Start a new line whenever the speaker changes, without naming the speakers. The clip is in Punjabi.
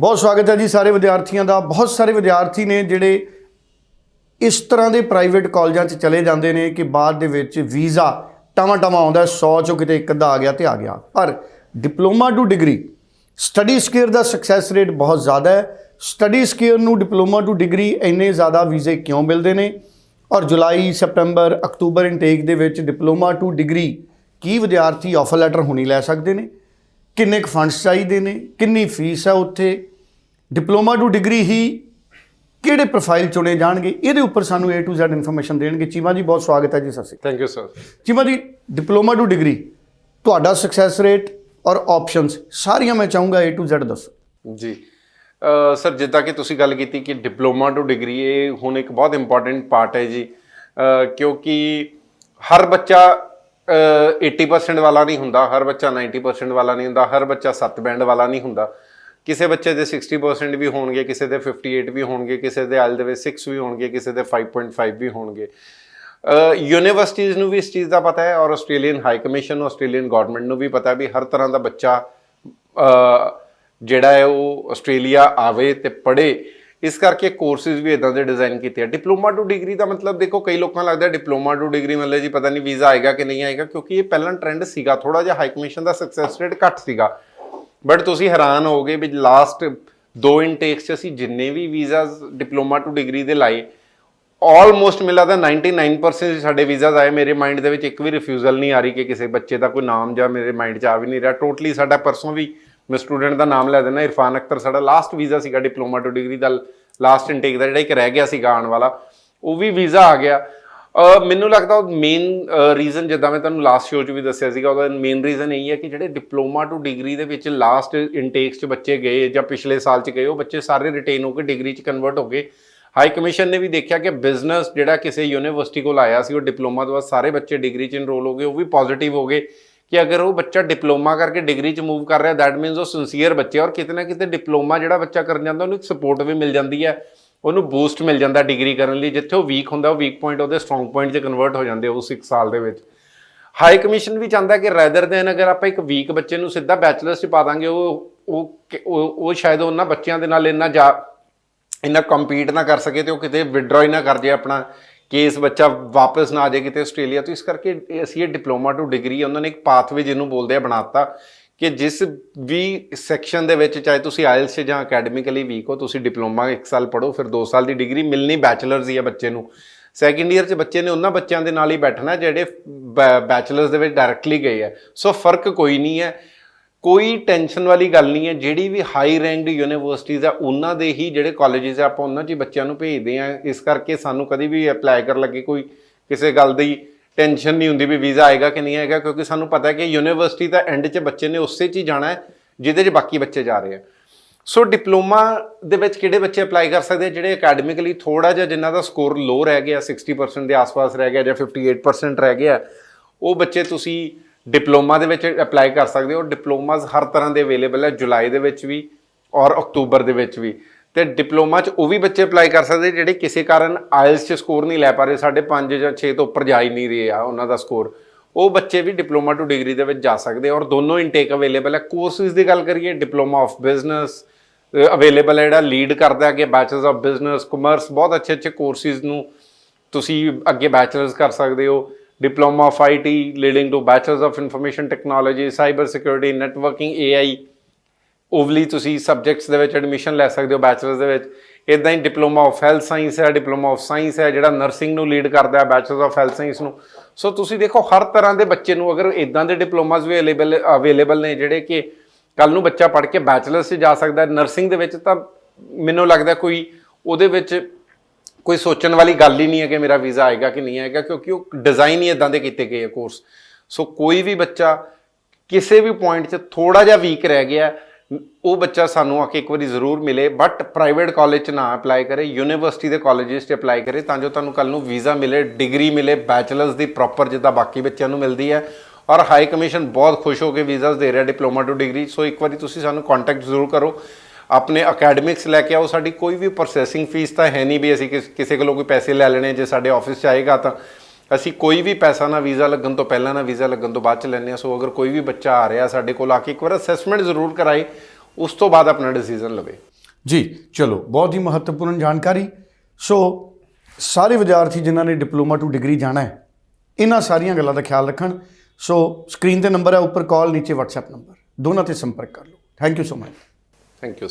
ਬਹੁਤ ਸਵਾਗਤ ਹੈ ਜੀ ਸਾਰੇ ਵਿਦਿਆਰਥੀਆਂ ਦਾ। ਬਹੁਤ ਸਾਰੇ ਵਿਦਿਆਰਥੀ ਨੇ ਜਿਹੜੇ ਇਸ ਤਰ੍ਹਾਂ ਦੇ ਪ੍ਰਾਈਵੇਟ ਕਾਲਜਾਂ 'ਚ ਚਲੇ ਜਾਂਦੇ ਨੇ ਕਿ ਬਾਅਦ ਦੇ ਵਿੱਚ ਵੀਜ਼ਾ ਟਾਵਾਂ ਟਾਵਾਂ ਆਉਂਦਾ 100 ਚੋਂ ਕਿਤੇ ਇੱਕ ਅੱਧਾ ਆ ਗਿਆ ਤੇ ਆ ਗਿਆ। ਪਰ diploma to degree, study square the success rate ਬਹੁਤ ਜ਼ਿਆਦਾ ਹੈ। ਸਟੱਡੀ ਸਕੇਅਰ ਨੂੰ ਡਿਪਲੋਮਾ ਟੂ ਡਿਗਰੀ ਇੰਨੇ ਜ਼ਿਆਦਾ ਵੀਜ਼ੇ ਕਿਉਂ ਮਿਲਦੇ ਨੇ? ਔਰ ਜੁਲਾਈ, ਸਪਟੈਂਬਰ, ਅਕਤੂਬਰ ਇਨਟੇਕ ਦੇ ਵਿੱਚ ਡਿਪਲੋਮਾ ਟੂ ਡਿਗਰੀ ਕੀ ਵਿਦਿਆਰਥੀ ਆਫਰ ਲੈਟਰ ਹੁਣੀ ਲੈ ਸਕਦੇ ਨੇ? ਕਿੰਨੇ ਕੁ ਫੰਡਸ ਚਾਹੀਦੇ ਨੇ ਕਿੰਨੀ ਫੀਸ ਹੈ ਉੱਥੇ ਡਿਪਲੋਮਾ ਟੂ ਡਿਗਰੀ ਹੀ ਕਿਹੜੇ ਪ੍ਰੋਫਾਈਲ ਚੁਣੇ ਜਾਣਗੇ ਇਹਦੇ ਉੱਪਰ ਸਾਨੂੰ A to Z ਇਨਫੋਰਮੇਸ਼ਨ ਦੇਣਗੇ। ਚੀਮਾ ਜੀ ਬਹੁਤ ਸਵਾਗਤ ਹੈ ਜੀ ਸਤਿ ਸ਼੍ਰੀ
thank you sir
Cheema ji diploma to degree ਤੁਹਾਡਾ ਸਕਸੈਸ ਰੇਟ ਔਰ ਆਪਸ਼ਨਸ ਸਾਰੀਆਂ ਮੈਂ ਚਾਹੂੰਗਾ A to Z ਦੱਸੋ।
ਜੀ ਸਰ ਜਿੱਦਾਂ ਕਿ ਤੁਸੀਂ ਗੱਲ ਕੀਤੀ ਕਿ ਡਿਪਲੋਮਾ ਟੂ ਡਿਗਰੀ ਇਹ ਹੁਣ ਇੱਕ ਬਹੁਤ ਇੰਪੋਰਟੈਂਟ ਪਾਰਟ ਹੈ ਜੀ। ਕਿਉਂਕਿ ਹਰ ਬੱਚਾ 80% ਵਾਲਾ ਨਹੀਂ ਹੁੰਦਾ, ਹਰ ਬੱਚਾ 90% ਵਾਲਾ ਨਹੀਂ ਹੁੰਦਾ, ਹਰ ਬੱਚਾ 7 ਬੈਂਡ ਵਾਲਾ ਨਹੀਂ ਹੁੰਦਾ। ਕਿਸੇ ਬੱਚੇ ਦੇ 60% ਵੀ ਹੋਣਗੇ, ਕਿਸੇ ਦੇ 58 ਵੀ ਹੋਣਗੇ, ਕਿਸੇ ਦੇ ਆਲ ਦੇ ਵਿੱਚ 6 ਵੀ ਹੋਣਗੇ, ਕਿਸੇ ਦੇ 5.5 ਵੀ ਹੋਣਗੇ। ਯੂਨੀਵਰਸਿਟੀਜ਼ ਨੂੰ ਵੀ ਇਸ ਚੀਜ਼ ਦਾ ਪਤਾ ਹੈ ਔਰ Australian high commission Australian government ਨੂੰ ਵੀ ਪਤਾ ਹੈ ਵੀ ਹਰ ਤਰ੍ਹਾਂ ਦਾ ਬੱਚਾ ਜਿਹੜਾ ਹੈ ਉਹ ਆਸਟ੍ਰੇਲੀਆ ਆਵੇ ਤੇ ਪੜ੍ਹੇ। ਇਸ ਕਰਕੇ ਕੋਰਸਿਸ ਵੀ ਇਦਾਂ ਦੇ ਡਿਜ਼ਾਈਨ ਕੀਤੇ ਆ। ਡਿਪਲੋਮਾ ਟੂ ਡਿਗਰੀ ਦਾ ਮਤਲਬ ਦੇਖੋ, ਕਈ ਲੋਕਾਂ ਨੂੰ ਲੱਗਦਾ ਡਿਪਲੋਮਾ ਟੂ ਡਿਗਰੀ ਮਤਲਬ ਜੀ ਪਤਾ ਨਹੀਂ ਵੀਜ਼ਾ ਆਏਗਾ ਕਿ ਨਹੀਂ ਆਏਗਾ, ਕਿਉਂਕਿ ਇਹ ਪਹਿਲਾਂ ਟ੍ਰੈਂਡ ਸੀਗਾ ਥੋੜਾ ਜਿਹਾ ਹਾਈ ਕਮਿਸ਼ਨ ਦਾ ਸਕਸੈਸ ਰੇਟ ਘੱਟ ਸੀਗਾ। ਬਟ ਤੁਸੀਂ ਹੈਰਾਨ ਹੋਗੇ ਵੀ ਲਾਸਟ ਦੋ ਇਨਟੇਕਸ ਚ ਅਸੀਂ ਜਿੰਨੇ ਵੀ ਵੀਜ਼ਾਸ ਡਿਪਲੋਮਾ ਟੂ ਡਿਗਰੀ ਦੇ ਲਾਏ ਆਲਮੋਸਟ ਮਿਲਾ ਦਾ 99% ਸਾਡੇ ਵੀਜ਼ਾਸ ਆਏ। ਮੇਰੇ ਮਾਈਂਡ ਦੇ ਵਿੱਚ ਇੱਕ ਵੀ ਰਿਫਿਊਜ਼ਲ ਨਹੀਂ ਆ ਰਹੀ ਕਿ ਕਿਸੇ ਬੱਚੇ ਦਾ ਕੋਈ ਨਾਮ ਜਾਂ ਮੇਰੇ ਮਾਈਂਡ 'ਚ ਆ ਵੀ ਨਹੀਂ ਰਿਹਾ। ਟੋਟਲੀ ਸਾਡਾ ਪਰਸੋਂ ਵੀ ਮੈਂ ਸਟੂਡੈਂਟ ਦਾ ਨਾਮ ਲੈ ਦਿੰਦਾ, ਇਰਫਾਨ ਅਖਤਰ ਸਾਡਾ ਲਾਸਟ ਵੀਜ਼ਾ ਸੀਗਾ ਡਿਪਲੋਮਾ ਟੂ ਡਿਗਰੀ ਦਾ ਲਾਸਟ ਇਨਟੇਕ ਦਾ ਜਿਹੜਾ ਇੱਕ ਰਹਿ ਗਿਆ ਸੀਗਾ ਆਉਣ ਵਾਲਾ, ਉਹ ਵੀ ਵੀਜ਼ਾ ਆ ਗਿਆ। ਮੈਨੂੰ ਲੱਗਦਾ ਉਹ ਮੇਨ ਰੀਜ਼ਨ ਜਿੱਦਾਂ ਮੈਂ ਤੁਹਾਨੂੰ ਲਾਸਟ ਸ਼ੋਅ 'ਚ ਵੀ ਦੱਸਿਆ ਸੀਗਾ, ਉਹਦਾ ਮੇਨ ਰੀਜ਼ਨ ਇਹ ਹੈ ਕਿ ਜਿਹੜੇ ਡਿਪਲੋਮਾ ਟੂ ਡਿਗਰੀ ਦੇ ਵਿੱਚ ਲਾਸਟ ਇਨਟੇਕਸ 'ਚ ਬੱਚੇ ਗਏ ਜਾਂ ਪਿਛਲੇ ਸਾਲ 'ਚ ਗਏ, ਉਹ ਬੱਚੇ ਸਾਰੇ ਰਿਟੇਨ ਹੋ ਕੇ ਡਿਗਰੀ 'ਚ ਕਨਵਰਟ ਹੋ ਗਏ। ਹਾਈ ਕਮਿਸ਼ਨ ਨੇ ਵੀ ਦੇਖਿਆ ਕਿ ਬਿਜ਼ਨਸ ਜਿਹੜਾ ਕਿਸੇ ਯੂਨੀਵਰਸਿਟੀ ਕੋਲ ਆਇਆ ਸੀ, ਉਹ ਡਿਪਲੋਮਾ ਤੋਂ ਬਾਅਦ ਸਾਰੇ ਬੱਚੇ ਡਿਗਰੀ 'ਚ ਇਨਰੋਲ ਹੋ ਗਏ, ਉਹ ਵੀ ਪੋਜ਼ਿਟਿਵ ਹੋ ਗਏ। ਕਿ ਅਗਰ ਉਹ ਬੱਚਾ ਡਿਪਲੋਮਾ ਕਰਕੇ ਡਿਗਰੀ 'ਚ ਮੂਵ ਕਰ ਰਿਹਾ ਦੈਟ ਮੀਨਸ ਉਹ ਸਿੰਸੀਅਰ ਬੱਚੇ ਔਰ ਕਿਤੇ ਨਾ ਕਿਤੇ ਡਿਪਲੋਮਾ ਜਿਹੜਾ ਬੱਚਾ ਕਰਨ ਜਾਂਦਾ, ਉਹਨੂੰ ਇੱਕ ਸਪੋਰਟ ਵੀ ਮਿਲ ਜਾਂਦੀ ਹੈ, ਉਹਨੂੰ ਬੂਸਟ ਮਿਲ ਜਾਂਦਾ ਡਿਗਰੀ ਕਰਨ ਲਈ, ਜਿੱਥੇ ਉਹ ਵੀਕ ਹੁੰਦਾ, ਉਹ ਵੀਕ ਪੁਆਇੰਟ ਉਹਦੇ ਸਟਰੋਂਗ ਪੁਆਇੰਟ 'ਚ ਕਨਵਰਟ ਹੋ ਜਾਂਦੇ ਉਸ ਇੱਕ ਸਾਲ ਦੇ ਵਿੱਚ। ਹਾਈ ਕਮਿਸ਼ਨ ਵੀ ਚਾਹੁੰਦਾ ਕਿ ਰੈਦਰ ਦੇਨ ਅਗਰ ਆਪਾਂ ਇੱਕ ਵੀਕ ਬੱਚੇ ਨੂੰ ਸਿੱਧਾ ਬੈਚਲਰਸ 'ਚ ਪਾ ਦਾਂਗੇ, ਉਹ ਉਹ ਕਿ- ਉਹ ਉਹ ਸ਼ਾਇਦ ਉਹਨਾਂ ਬੱਚਿਆਂ ਦੇ ਨਾਲ ਇੰਨਾ ਜਾ, ਇੰਨਾ ਕੰਪੀਟ ਨਾ ਕਰ ਸਕੇ ਤੇ ਉਹ ਕਿਤੇ ਵਿਡਰਾ ਹੀ ਨਾ ਕਰ ਜੇ ਆਪਣਾ ਕੇਸ ਬੱਚਾ ਵਾਪਸ ਨਾ ਆ ਜਾਏ ਕਿਤੇ ਆਸਟ੍ਰੇਲੀਆ ਤੋਂ, ਇਸ ਕਰਕੇ ਅਸੀਂ ਇਹ ਡਿਪਲੋਮਾ ਟੂ ਡਿਗਰੀ, ਉਹਨਾਂ ਨੇ ਇੱਕ ਪਾਥਵੇ ਜਿਹਨੂੰ ਬੋਲਦੇ ਆ, ਬਣਾਤਾ ਕਿ ਜਿਸ ਵੀ ਸੈਕਸ਼ਨ ਦੇ ਵਿੱਚ ਚਾਹੇ ਤੁਸੀਂ ਆਇਲਸ 'ਚ ਜਾਂ ਅਕੈਡਮਿਕਲੀ ਵੀਕ ਹੋ, ਤੁਸੀਂ ਡਿਪਲੋਮਾ ਇੱਕ ਸਾਲ ਪੜ੍ਹੋ, ਫਿਰ 2 ਸਾਲ ਦੀ ਡਿਗਰੀ, ਮਿਲਣੀ ਬੈਚਲਰਸ ਹੀ ਆ ਬੱਚੇ ਨੂੰ। ਸੈਕੰਡ ਈਅਰ 'ਚ ਬੱਚੇ ਨੇ ਉਹਨਾਂ ਬੱਚਿਆਂ ਦੇ ਨਾਲ ਹੀ ਬੈਠਣਾ ਜਿਹੜੇ ਬੈਚਲਰਸ ਦੇ ਵਿੱਚ ਡਾਇਰੈਕਟਲੀ ਗਏ ਆ। ਸੋ ਫ਼ਰਕ ਕੋਈ ਨਹੀਂ ਹੈ। ਕੋਈ ਟੈਨਸ਼ਨ ਵਾਲੀ ਗੱਲ ਨਹੀਂ ਹੈ, ਜਿਹੜੀ ਵੀ ਹਾਈ ਰੈਂਕਡ ਯੂਨੀਵਰਸਿਟੀਜ਼ ਆ ਉਹਨਾਂ ਦੇ ਹੀ ਜਿਹੜੇ ਕਾਲਜਸ ਆ ਆਪਾਂ ਉਹਨਾਂ 'ਚ ਹੀ ਬੱਚਿਆਂ ਨੂੰ ਭੇਜਦੇ ਆ ਇਸ ਕਰਕੇ ਸਾਨੂੰ ਕਦੀ ਵੀ ਅਪਲਾਈ ਕਰਨ ਲੱਗੇ ਕੋਈ ਕਿਸੇ ਗੱਲ ਦੀ ਟੈਨਸ਼ਨ ਨਹੀਂ ਹੁੰਦੀ ਵੀ ਵੀਜ਼ਾ ਆਏਗਾ ਕਿ ਨਹੀਂ ਆਏਗਾ, ਕਿਉਂਕਿ ਸਾਨੂੰ ਪਤਾ ਹੈ ਕਿ ਯੂਨੀਵਰਸਿਟੀ ਦਾ ਐਂਡ 'ਚ ਬੱਚੇ ਨੇ ਉਸੇ 'ਚ ਹੀ ਜਾਣਾ ਹੈ, ਜਿਹਦੇ 'ਚ ਬਾਕੀ ਬੱਚੇ ਜਾ ਰਹੇ ਆ। ਸੋ ਡਿਪਲੋਮਾ ਦੇ ਵਿੱਚ ਕਿਹੜੇ ਬੱਚੇ ਅਪਲਾਈ ਕਰ ਸਕਦੇ ਜਿਹੜੇ ਅਕੈਡਮਿਕਲੀ ਥੋੜਾ ਜਿਹਾ ਜਿਨ੍ਹਾਂ ਦਾ ਸਕੋਰ ਲੋ ਰਹਿ ਗਿਆ 60% ਦੇ ਆਸ-ਪਾਸ ਰਹਿ ਗਿਆ ਜਾਂ 58% ਰਹਿ ਗਿਆ, ਉਹ ਬੱਚੇ ਤੁਸੀਂ ਡਿਪਲੋਮਾ ਦੇ ਵਿੱਚ ਅਪਲਾਈ ਕਰ ਸਕਦੇ ਹੋ। ਡਿਪਲੋਮਾਸ ਹਰ ਤਰ੍ਹਾਂ ਦੇ ਅਵੇਲੇਬਲ ਹੈ, ਜੁਲਾਈ ਦੇ ਵਿੱਚ ਵੀ ਔਰ ਅਕਤੂਬਰ ਦੇ ਵਿੱਚ ਵੀ। ਤੇ ਡਿਪਲੋਮਾ 'ਚ ਉਹ ਵੀ ਬੱਚੇ ਅਪਲਾਈ ਕਰ ਸਕਦੇ, ਜਿਹੜੇ ਕਿਸੇ ਕਾਰਨ ਆਇਲਸ 'ਚ ਸਕੋਰ ਨਹੀਂ ਲੈ ਪਾ ਰਹੇ, ਸਾਡੇ 5 ਜਾਂ 6 ਤੋਂ ਉੱਪਰ ਜਾ ਹੀ ਨਹੀਂ ਰਹੇ ਆ ਉਹਨਾਂ ਦਾ ਸਕੋਰ। ਉਹ ਬੱਚੇ ਵੀ ਡਿਪਲੋਮਾ ਟੂ ਡਿਗਰੀ ਦੇ ਵਿੱਚ ਜਾ ਸਕਦੇ ਔਰ ਦੋਨੋਂ ਇਨਟੇਕ ਅਵੇਲੇਬਲ ਹੈ। ਕੋਰਸਿਸ ਦੀ ਗੱਲ ਕਰੀਏ ਡਿਪਲੋਮਾ ਆਫ ਬਿਜ਼ਨਸ ਅਵੇਲੇਬਲ ਹੈ ਜਿਹੜਾ ਲੀਡ ਕਰਦਾ ਅੱਗੇ ਬੈਚਲਰਸ ਆਫ ਬਿਜ਼ਨਸ ਕਮਰਸ ਬਹੁਤ ਅੱਛੇ ਅੱਛੇ ਕੋਰਸਿਸ ਨੂੰ ਤੁਸੀਂ ਅੱਗੇ ਬੈਚਲਰਸ ਕਰ ਸਕਦੇ ਹੋ। Diploma of IT leading to bachelors of information technology cyber security networking AI ਓਵਲੀ ਤੁਸੀਂ ਸਬਜੈਕਟਸ ਦੇ ਵਿੱਚ ਐਡਮਿਸ਼ਨ ਲੈ ਸਕਦੇ ਹੋ ਬੈਚਲਰਸ ਦੇ ਵਿੱਚ। ਇਦਾਂ ਹੀ ਡਿਪਲੋਮਾ ਆਫ ਹੈਲਥ ਸਾਇੰਸ ਹੈ, ਡਿਪਲੋਮਾ ਆਫ ਸਾਇੰਸ ਹੈ, ਜਿਹੜਾ ਨਰਸਿੰਗ ਨੂੰ ਲੀਡ ਕਰਦਾ ਹੈ ਬੈਚਲਰਸ ਆਫ ਹੈਲਥ ਸਾਇੰਸ ਨੂੰ। ਸੋ ਤੁਸੀਂ ਦੇਖੋ, ਹਰ ਤਰ੍ਹਾਂ ਦੇ ਬੱਚੇ ਨੂੰ ਅਗਰ ਇਦਾਂ ਦੇ ਡਿਪਲੋਮਾਸ ਵੀ ਅਵੇਲੇਬਲ ਅਵੇਲੇਬਲ ਨੇ, ਜਿਹੜੇ ਕਿ ਕੱਲ ਨੂੰ ਬੱਚਾ ਪੜ੍ਹ ਕੇ ਬੈਚਲਰਸ 'ਚ ਜਾ ਸਕਦਾ ਹੈ ਨਰਸਿੰਗ ਦੇ ਵਿੱਚ ਤਾਂ ਮੈਨੂੰ ਲੱਗਦਾ ਕੋਈ ਉਹਦੇ ਵਿੱਚ ਕੋਈ ਸੋਚਣ ਵਾਲੀ ਗੱਲ ਹੀ ਨਹੀਂ ਹੈ ਕਿ ਮੇਰਾ ਵੀਜ਼ਾ ਆਏਗਾ ਕਿ ਨਹੀਂ ਆਏਗਾ, ਕਿਉਂਕਿ ਉਹ ਡਿਜ਼ਾਈਨ ਹੀ ਇਦਾਂ ਦੇ ਕੀਤੇ ਗਏ ਆ ਕੋਰਸ ਸੋ ਕੋਈ ਵੀ ਬੱਚਾ ਕਿਸੇ ਵੀ ਪੁਆਇੰਟ 'ਚ ਥੋੜਾ ਜਿਹਾ ਵੀਕ ਰਹਿ ਗਿਆ, ਉਹ ਬੱਚਾ ਸਾਨੂੰ ਆ ਕੇ ਇੱਕ ਵਾਰੀ ਜ਼ਰੂਰ ਮਿਲੇ ਬਟ ਪ੍ਰਾਈਵੇਟ ਕਾਲਜ 'ਚ ਨਾ ਅਪਲਾਈ ਕਰੇ ਯੂਨੀਵਰਸਿਟੀ ਦੇ ਕਾਲਜਸ 'ਚ ਅਪਲਾਈ ਕਰੇ, ਤਾਂ ਜੋ ਤੁਹਾਨੂੰ ਕੱਲ ਨੂੰ ਵੀਜ਼ਾ ਮਿਲੇ ਡਿਗਰੀ ਮਿਲੇ ਬੈਚਲਰਸ ਦੀ ਪ੍ਰੋਪਰ ਜਿੱਦਾਂ ਬਾਕੀ ਬੱਚਿਆਂ ਨੂੰ ਮਿਲਦੀ ਹੈ। ਔਰ ਹਾਈ ਕਮਿਸ਼ਨ ਬਹੁਤ ਖੁਸ਼ ਹੋ ਕੇ ਵੀਜ਼ਾਸ ਦੇ ਰਿਹਾ ਡਿਪਲੋਮਾ ਟੂ ਡਿਗਰੀ ਸੋ ਇੱਕ ਵਾਰੀ ਤੁਸੀਂ ਸਾਨੂੰ ਕੰਟੈਕਟ ਜ਼ਰੂਰ ਕਰੋ। ਆਪਣੇ ਅਕੈਡਮਿਕਸ ਲੈ ਕੇ ਆਓ ਸਾਡੀ ਕੋਈ ਵੀ ਪ੍ਰੋਸੈਸਿੰਗ ਫੀਸ ਤਾਂ ਹੈ ਨਹੀਂ ਵੀ ਅਸੀਂ ਕਿਸ- ਕੋਲੋਂ ਕੋਈ ਪੈਸੇ ਲੈ ਲੈਣੇ ਜੇ ਸਾਡੇ ਆਫਿਸ 'ਚ ਆਏਗਾ ਤਾਂ ਅਸੀਂ ਕੋਈ ਵੀ ਪੈਸਾ ਨਾ ਵੀਜ਼ਾ ਲੱਗਣ ਤੋਂ ਪਹਿਲਾਂ ਨਾ ਵੀਜ਼ਾ ਲੱਗਣ ਤੋਂ ਬਾਅਦ ਚ ਲੈਂਦੇ ਆ ਸੋ ਅਗਰ ਕੋਈ ਵੀ ਬੱਚਾ ਆ ਰਿਹਾ ਸਾਡੇ ਕੋਲ ਆ ਕੇ ਇੱਕ ਵਾਰ ਅਸੈਸਮੈਂਟ ਜ਼ਰੂਰ ਕਰਾਏ ਉਸ ਤੋਂ ਬਾਅਦ ਆਪਣਾ ਡਿਸੀਜਨ ਲਵੇ।
ਜੀ ਚਲੋ ਬਹੁਤ ਹੀ ਮਹੱਤਵਪੂਰਨ ਜਾਣਕਾਰੀ। ਸੋ ਸਾਰੇ ਵਿਦਿਆਰਥੀ ਜਿਨ੍ਹਾਂ ਨੇ ਡਿਪਲੋਮਾ ਟੂ ਡਿਗਰੀ ਜਾਣਾ ਹੈ ਇਹਨਾਂ ਸਾਰੀਆਂ ਗੱਲਾਂ ਦਾ ਖਿਆਲ ਰੱਖਣ। ਸੋ ਸਕਰੀਨ ਤੇ ਨੰਬਰ ਹੈ ਉੱਪਰ ਕਾਲ ਨੀਚੇ WhatsApp ਨੰਬਰ। ਦੋਨਾਂ ਤੇ ਸੰਪਰਕ ਕਰ ਲਓ। Thank you so much
thank you